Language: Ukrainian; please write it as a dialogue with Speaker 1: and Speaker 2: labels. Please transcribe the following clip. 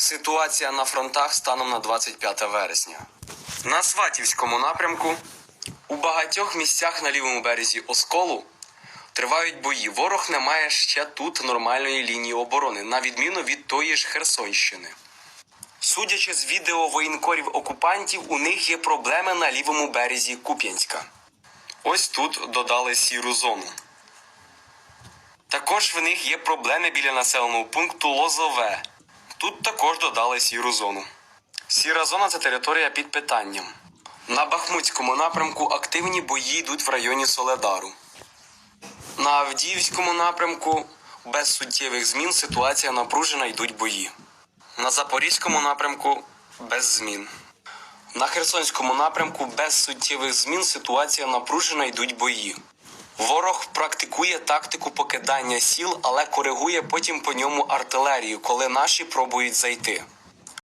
Speaker 1: Ситуація на фронтах станом на 25 вересня. На Сватівському напрямку у багатьох місцях на лівому березі Осколу тривають бої. Ворог не має ще тут нормальної лінії оборони, на відміну від тої ж Херсонщини. Судячи з відео воєнкорів окупантів, у них є проблеми на лівому березі Куп'янська. Ось тут додали сіру зону. Також в них є проблеми біля населеного пункту Лозове. Тут також додали сіру зону. Сіра зона це територія під питанням. На Бахмутському напрямку активні бої йдуть в районі Соледару. На Авдіївському напрямку без суттєвих змін ситуація напружена йдуть бої. На Запорізькому напрямку без змін. На Херсонському напрямку без суттєвих змін ситуація напружена йдуть бої. Ворог практикує тактику покидання сіл, але коригує потім по ньому артилерію, коли наші пробують зайти.